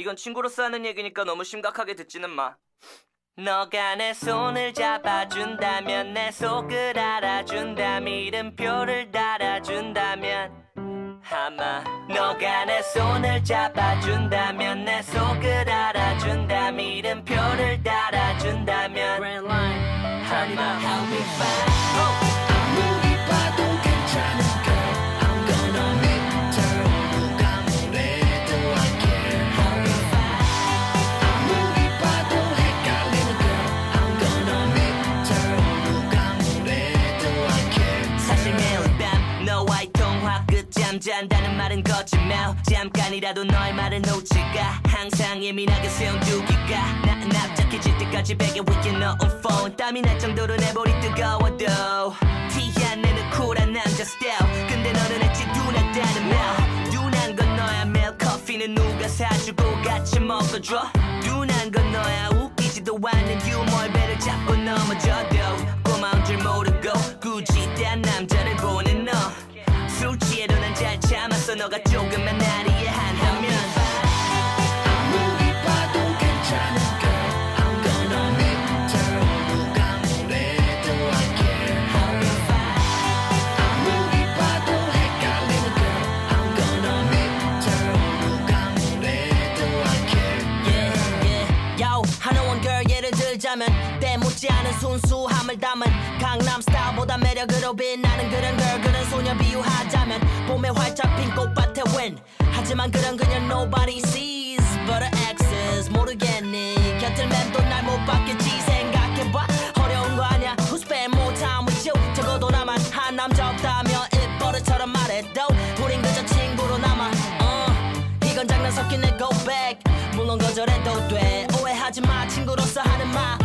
이건 친구로서 하는 얘기니까 너무 심각하게 듣지는 마. 너가 내 손을 잡아준다면 내 속을 알아준다면 이름표를 달아준다면 아마 너가 내 손을 잡아준다면 내 속을 알아준다면 이름표를 달아준다면 아마 Help me find 잔다는 말은 거짓말. 잠깐이라도 너의 말을 놓칠까 항상 예민하게 세운 두기가. 나 납작해질 때까지 베개 위에 넣은 폰 땀이 날 정도로 내 볼이 뜨거워도. 티 안 내는 쿨한 남자 스타일 근데 너는 했지 둔하다는 말. 둔한 건 너야 매일 커피는 누가 사주고 같이 먹어줘. 둔한 건 너야 웃기지도 않는 유머의 배를 잡고 넘어져도. 고마운 줄 모르 너가 조금만 때 묻지 않은 순수함을 담은 강남 스타일보다 매력으로 빛나는 그런 girl 그런 소녀 비유하자면 봄에 활짝 핀 꽃밭에 win 하지만 그런 그녀 nobody sees but her exes. 모르겠니? 곁을 맴도 날못 받겠지. 생각해봐. 어려운 거 아냐 Who spend more time with you? 적어도 나만 한 남자 없다며 입버릇처럼 말해도 우린 그저 친구로 남아. Uh. 이건 장난 섞인 내 go back. 물론 거절해도 돼. 오해하지 마. 친구로서 하는 말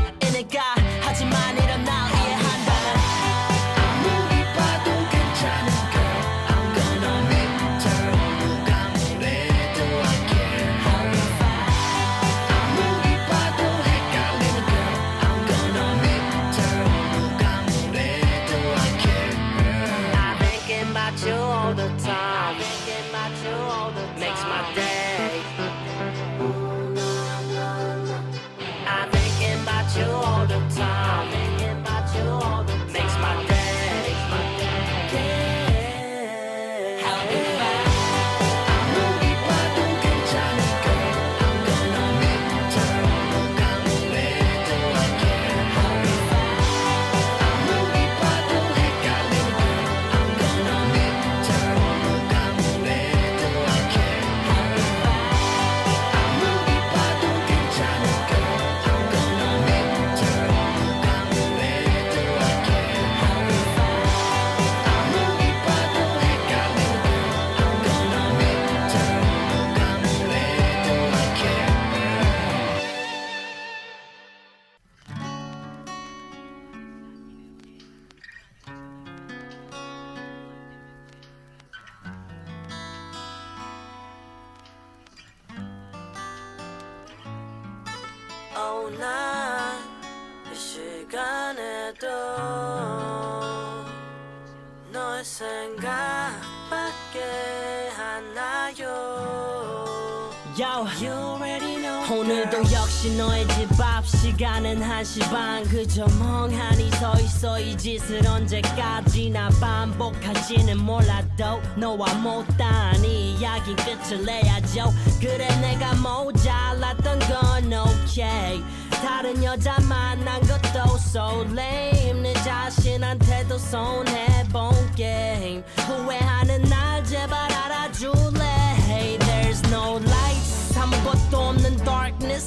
난 이 시간에도 너의 생각밖에 안 나요 Yo, you know 오늘도 역시 너의 집 앞 시간은 1시 반. 그저 멍하니 서 있어. 이 짓을 언제까지나 반복할지는 몰라도 너와 못한 이야기 끝을 내야죠. 그래 내가 모자랐던 건 오케이 다른 여자 만난 것도 so lame. 내 자신한테도 손해본 게임. 후회하는 날 제발 알아줄래? There's no lights. 아무것도 없는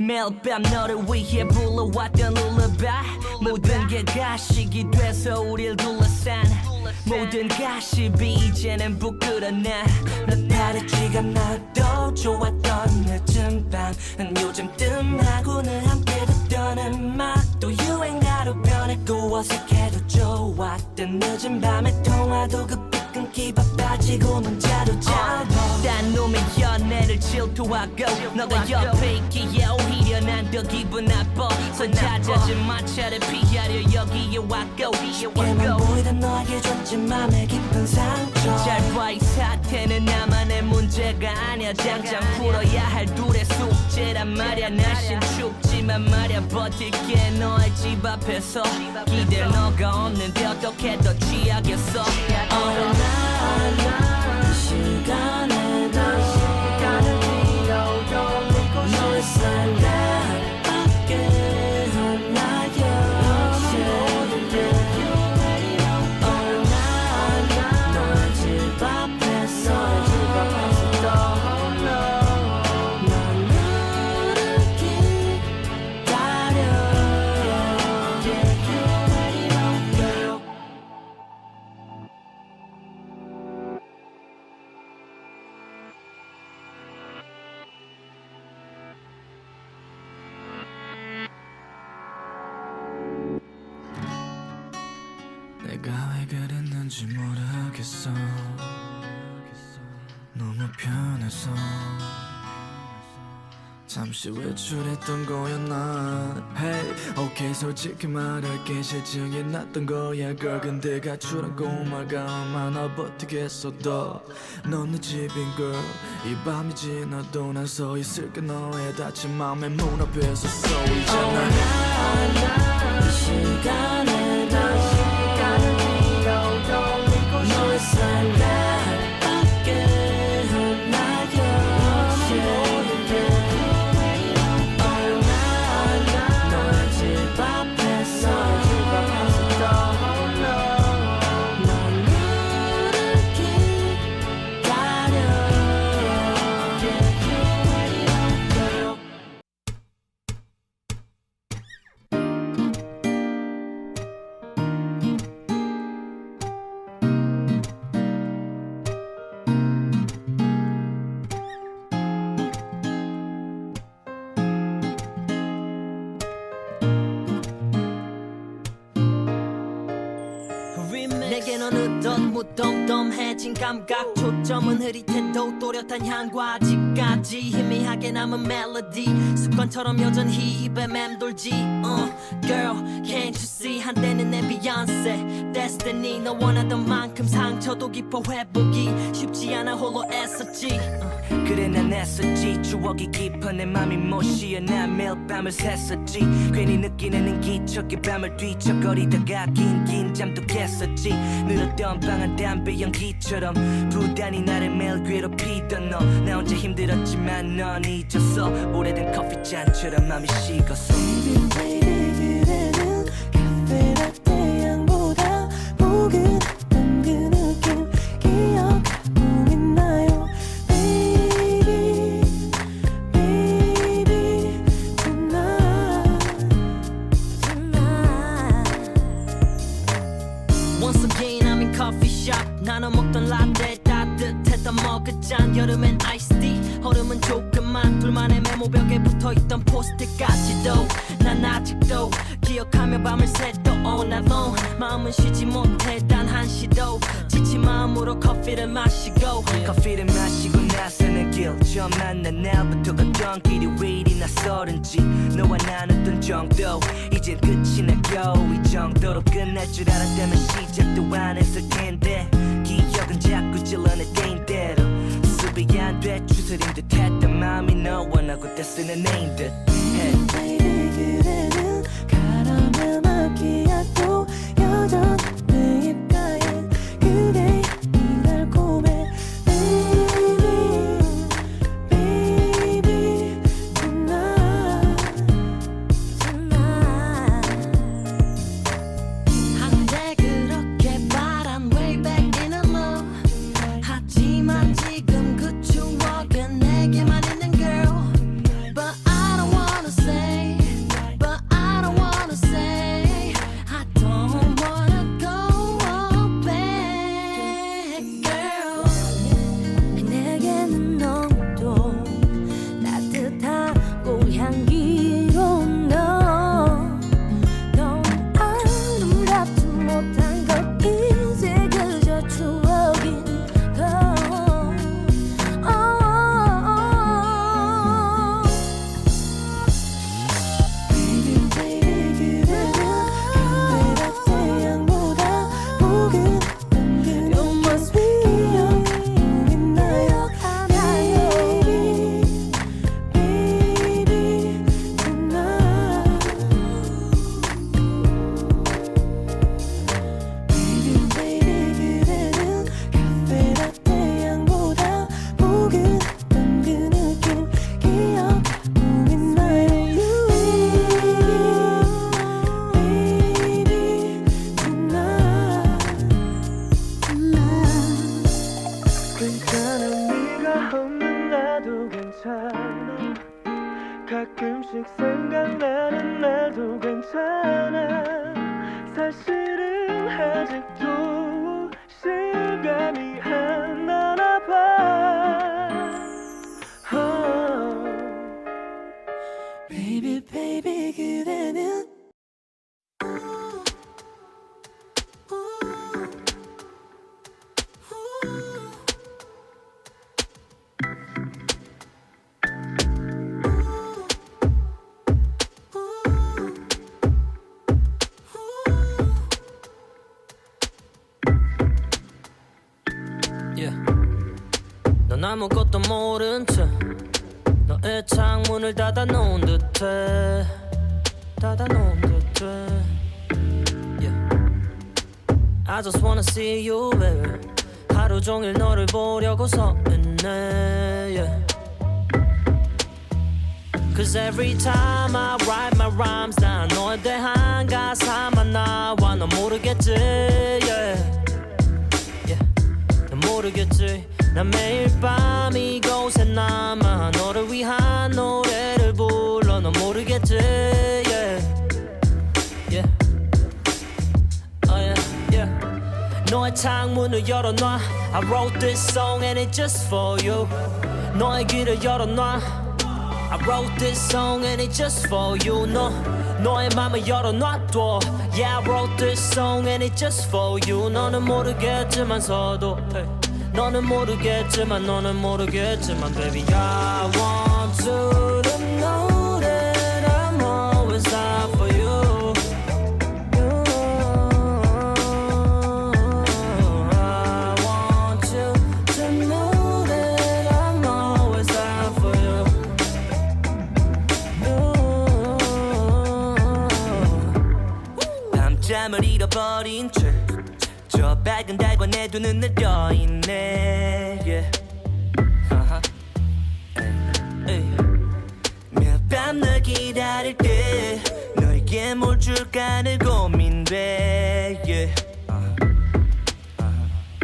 매일 밤 너를 위해 불러왔던 룰라바이 모든 게 가식이 돼서 우릴 둘러싼 모든 가십이 이제는 부끄러나. 너 다른 지갑 나도 좋았던 늦은 밤은 요즘 뜸하고는 함께 듣던 음악도 유행가로 변했고 어색해도 좋았던 늦은 밤의 통화도 급 바빠지고는 자도 자고 딴 놈의 연애를 질투하고 너가 옆에 있기에 오히려 난 더 기분 나빠. 손 찾아진 마차를 피하려 여기에 왔고 쉽게만 보이던 너에게 줬지 맘에 깊은 상처. 잘봐 이 사태는 나만의 문제가 아니야. 당장 풀어야 할 둘의 숙제란 말야. 날씬 춥지만 말야 버틸게 너의 집 앞에서 기댈 너가 없는데 어떻게 더 취하겠어? 어느 날이 시간에 편해서 잠시 외출했던 거였나? Hey okay 솔직히 말할게 실증이 났던 거야 girl. 근데 가출한 꼬마가 얼마나 버티겠어 내 집인 girl. 이 밤이 지나도 난 서 있을게 너의 다친 맘의 문 앞에서 서 있잖아. 이 시간 어느덧 무덤덤해진 감각. 초점은 흐릿해도 또렷한 향과 아직까지 희미하게 남은 멜로디. 습관처럼 여전히 입에 맴돌지. Uh, Girl can't you see? 한때는 내 Beyonce Destiny 너 원하던 만큼 상처도 깊어 회복이 쉽지 않아 홀로 애썼지. Uh. 그래 난 애썼지. 추억이 깊어 내 맘이 못 쉬어 난 매일 밤을 샜었지. 괜히 느끼는 기척에 밤을 뒤척거리다가 긴긴 잠도 깼었지. 늘 었던 방한 담배 연기처럼 부단히 나를 매일 괴롭히던 너. 나 혼자 힘들었지만 넌 잊었어. 오래된 커피잔처럼 맘이 식었어 처음 만난 날부터 걷던 길이 왜 이리 낯설은지. 너와 나눴던 정도. 이젠 끝이 나고 이 정도로 끝날 줄 알았다면 시작도 안 했을 텐데. 기억은 자꾸 찔러내 때인대로. 수비 안돼. 추스린 듯 했던 마음이 너와 나고 떼쓰는 애인 듯. 해. 그대는 카라멜 마키아토 여전 아무것도 모른 척 너의 창문을 닫아놓은 듯해 닫아놓은 듯해 yeah. I just wanna see you baby 하루 종일 너를 보려고 서 있네 yeah. Cause every time I write my rhymes 난 너에 대한 가사만 나와 넌 모르겠지 yeah. yeah. 넌 모르겠지 난 매일 밤 이곳에 남아 너를 위한 노래를 불러 넌 모르겠지 yeah. Yeah. Oh yeah, yeah. 너의 창문을 열어놔 I wrote this song and it's just for you 너의 길을 열어놔 I wrote this song and it's just for you 너 너의 맘을 열어놔둬 Yeah I wrote this song and it's just for you 너는 모르겠지만서도 hey. 너는 모르겠지만 너는 모르겠지만 baby I want you to know that I'm always out for you I want you to know that I'm always out for you 밤잠을 잃어버린 채 저 밝은 달과 내두 눈을 떠있네 yeah. 아하. 에이. 매밤 널 기다릴 때 너에게 뭘 줄까를 고민돼 yeah.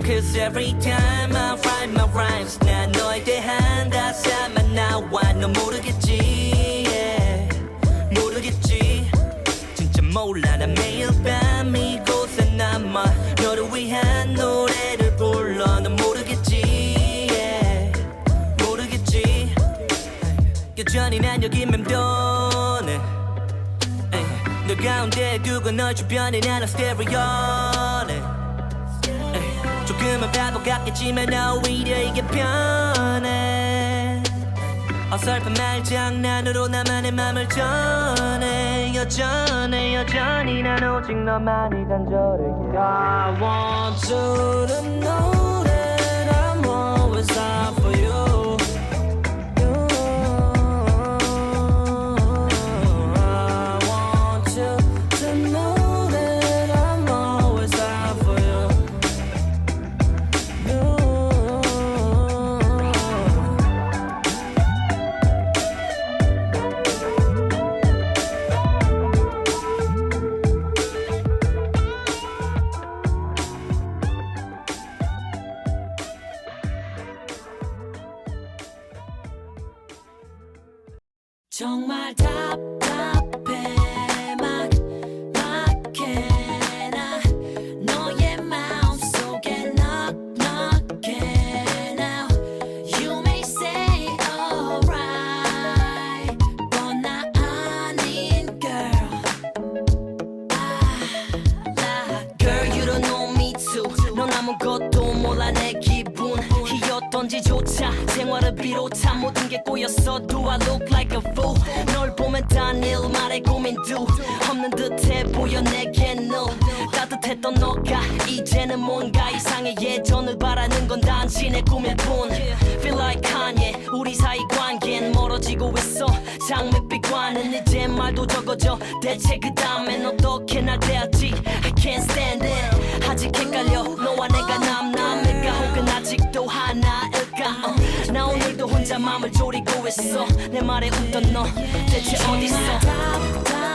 Cause every time I write my rhymes 난 너에 대한 가사만 나와 너 모르겠지 yeah. 모르겠지 진짜 몰라 난 매일 밤 여전히 난 여기 맴도네. 너 가운데 두고 널 주변에 나는 스테레오네. 조금은 바보 같겠지만 오히려 이게 편해. 어설픈 말장난으로 나만의 맘을 전해. 여전해 여전히 난 오직 너만이 간절해. I want you to know that I'm always out 따뜻했던 너가. 이제는 뭔가 이상해. 예전을 바라는 건내 꿈일 뿐. Feel like Kanye. 우리 사이 관계는 멀어지고 있어. 장밋빛과는 이제 말도 적어져. 대체 그 다음엔 어떻게 날 대할지? I can't stand it. 아직 헷갈려. 너와 내가 남남일까? 혹은 아직도 하나일까? 어, 나 오늘도 혼자 맘을 졸이고 있어. 내 말에 웃던 너? 대체 어딨어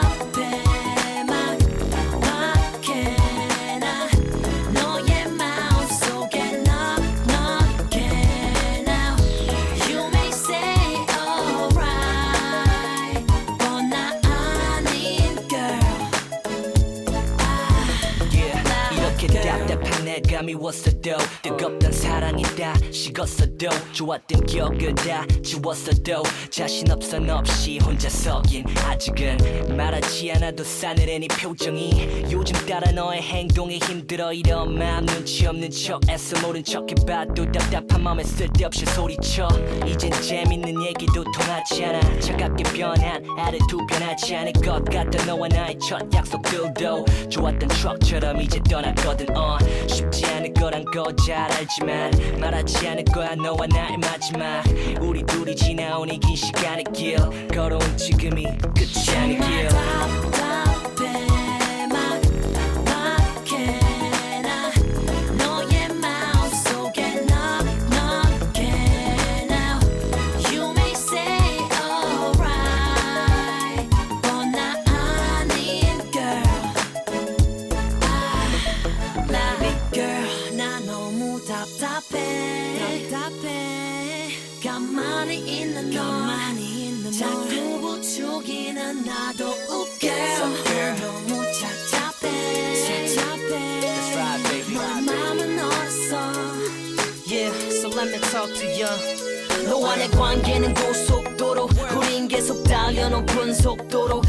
식었어도 좋았던 기억을 다 지웠어도 자신 없선 없이 혼자서긴 아직은 말하지 않아도 싸늘해 네 표정이 요즘 따라 너의 행동에 힘들어 이런 마음 눈치 없는 척 애써 모른 척 해봐도 답답한 맘에 쓸데없이 소리쳐. 이젠 재밌는 얘기도 통하지 않아. 차갑게 변한 아래도 변하지 않을 것 같던 너와 나의 첫 약속들도 좋았던 추억처럼 이제 떠났거든. 어 쉽지 않을 거란 거 잘 알지만 말하지 않을 거야. 너와 나의 마지막. 우리 둘이 지나온 이 긴 시간의 길 걸어온 지금이 끝이 아니길 가만히 있는 너 자꾸 부추기는 나도 웃겨. 너무 착잡해. 너의 마음은 어딨어 Yeah, so let me talk to you. 너와 내 관계는 고속도로. 우린 계속 달려 높은 속도로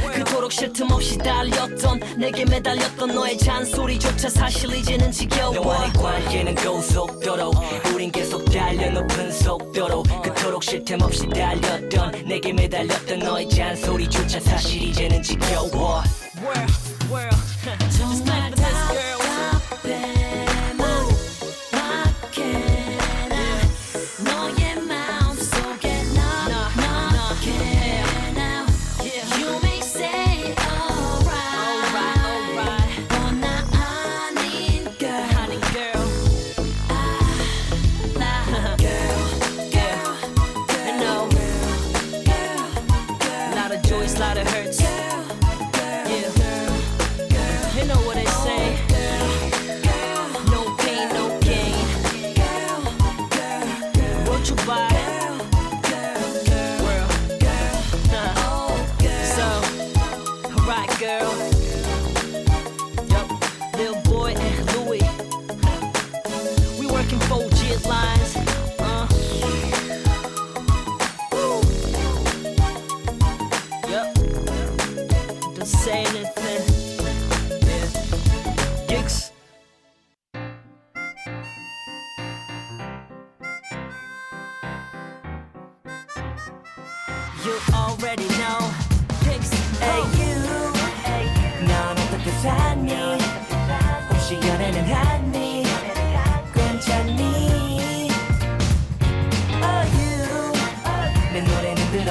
쉴 틈 없이 달렸던 내게 매달렸던 너의 잔소리조차 사실 이제는 지겨워. 너와 내 관계는 고속도로. 우린 계속 달려 높은 속도로. 그토록 쉴 틈 없이 달렸던 내게 매달렸던 너의 잔소리조차 사실 이제는 지겨워. 정말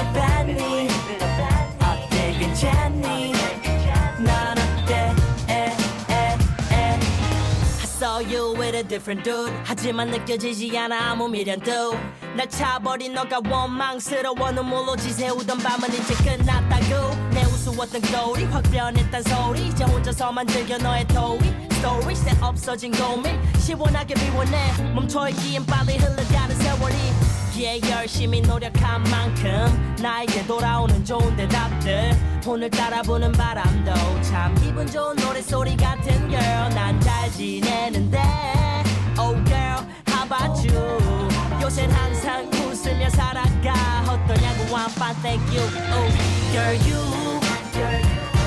들어봤니? 어때 괜찮니? 넌 어때? 에, 에, 에. I saw you with a different dude 하지만 느껴지지 않아 아무 미련도 날 차버린 너가 원망스러워 눈물로 지새우던 밤은 이제 끝났다고 내 우스웠던 glory 확 변했단 소리. 이제 혼자서만 즐겨 너의 토이 stories 내 없어진 고민. 시원하게 비워내. 멈춰있기엔 빨리 흘러가는 세월이. yeah, 열심히 노력한 만큼 나에게 돌아오는 좋은 대답들. 오늘따라 부는 바람도 참 기분 좋은 노래소리 같은 girl. 난 잘 지내는데. Oh girl how about you? 요샌 항상 웃으며 살아가. 어떠냐고 I'm fine thank you. Oh girl you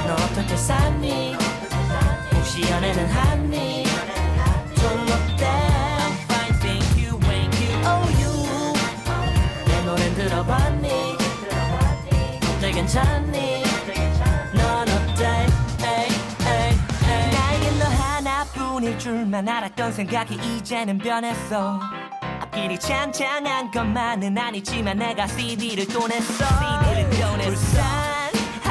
너 어떻게 사니? 혹시 연애는 하니? I'm fine thank you thank you Oh you. 내 노래 들어봤니? 어때 괜찮니? 줄만 알았던 생각이 이제는 변했어. 앞길이 창창한 것만은 아니지만 내가 CD를 또 냈어. CD를 또 냈어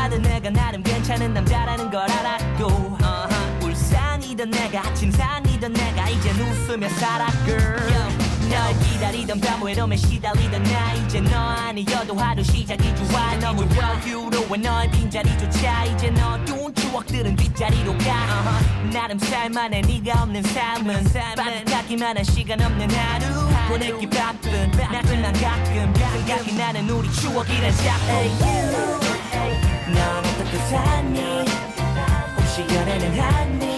불쌍하던 내가 나름 괜찮은 남자라는 걸 알았고. Uh-huh. 울상이던 내가 진상이던 내가 이젠 웃으며 살아 girl. 널 기다리던 밤 외로움에 시달리던 나 이제 너 아니어도 하루 시작이 좋아. 너무 여유로워 너의 빈자리조차. 이제 너두운 추억들은 뒷자리로 가. Uh-huh. 나름 살만해 네가 없는 삶은. 빠듯하기만 한 시간 없는 하루. 보내기 바쁜 나지만 가끔. 생각이 나는 우리 추억이란 작품 넌 어떻게 사니 혹시 연애는 하니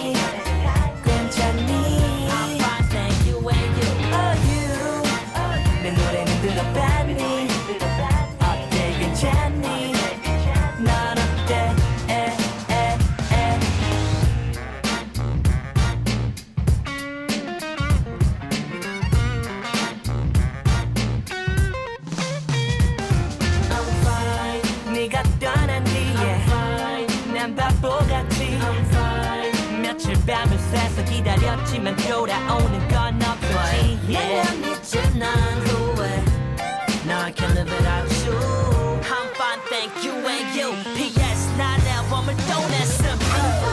기다렸지만 돌아오는 건 없었지 yeah. 내 잊은 난 후회 Now I can't live without you I'm fine thank you and you P.S. 난 앨범을 또 냈음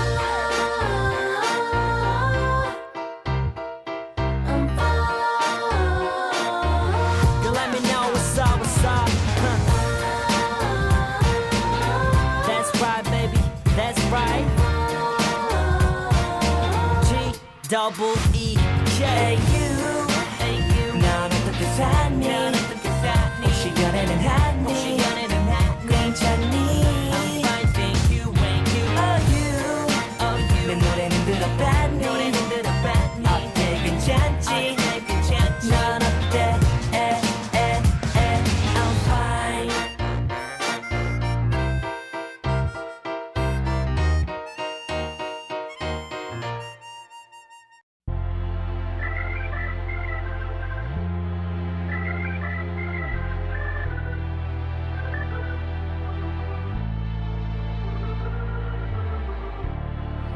double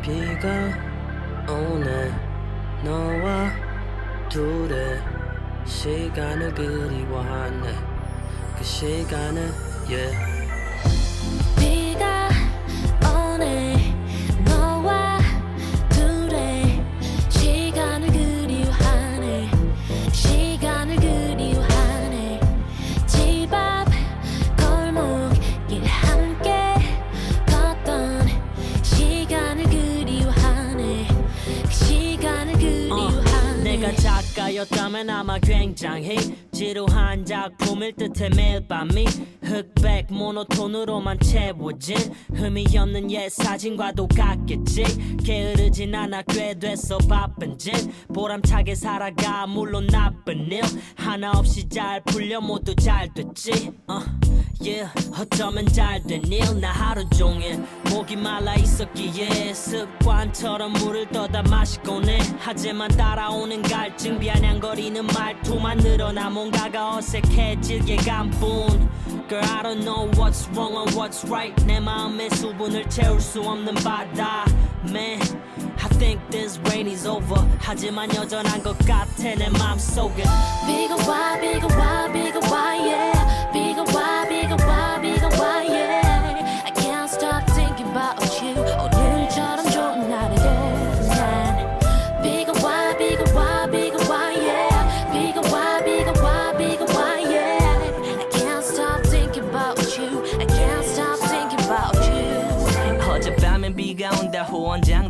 비가 오네 너와 둘의 시간을 그리워하네 그 시간을 yeah. 작가였다면 아마 굉장히 지루한 작품일 듯해 매일 밤이 흑백 모노톤으로만 채워진 의미 없는 옛 사진과도 같겠지. 게으르진 않아 꽤 됐어 바쁜 짓. 보람차게 살아가 물론 나쁜 일. 하나 없이 잘 풀려 모두 잘 됐지. 어, yeah. 어쩌면 잘된 일 나 하루 종일 목이 말라 있었기에 습관처럼 물을 떠다 마시곤 해. 하지만 따라오는 갈증 비아냥거리는 말투만 늘어나 뭔가가 어색해질 예감뿐. Girl I don't know what's wrong or what's right. 내 마음의 수분을 채울 수 없는 바다. Man I think this rain is over. 하지만 여전한 것 같아 내 맘속에. 비가 와 비가 와 비가 와 yeah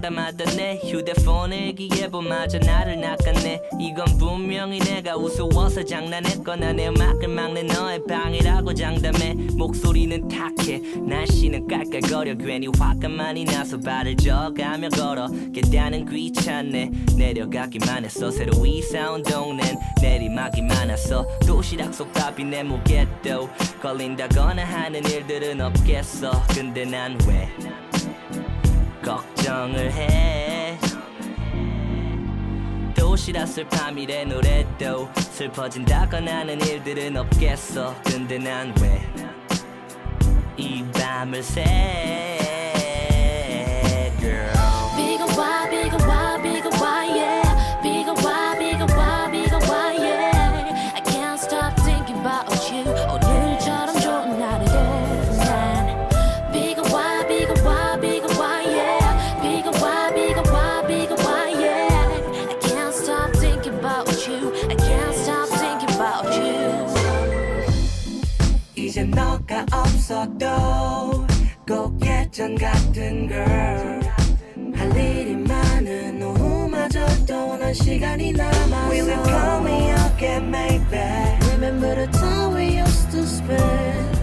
담았던 내 휴대폰을 기계보마저 나를 낚았네. 이건 분명히 내가 우스워서 장난했거나 내 음악을 막는 너의 방이라고 장담해. 목소리는 탁해. 날씨는 깔깔거려. 괜히 화가 많이 나서 발을 저가며 걸어 계단은 귀찮네. 내려가기만 했어. 새로 이사 온 동넨 내리막이 많아서 도시락 속밥이 내 무게도 걸린다거나 하는 일들은 없겠어. 근데 난왜 걱정을 해. 도시락 슬픔이래 노래도 슬퍼진다거나 하는 일들은 없겠어. 근데 난 왜 이 밤을 새 오후마저도 난 시간이 남아서 Will you call me again maybe Remember the time we used to spend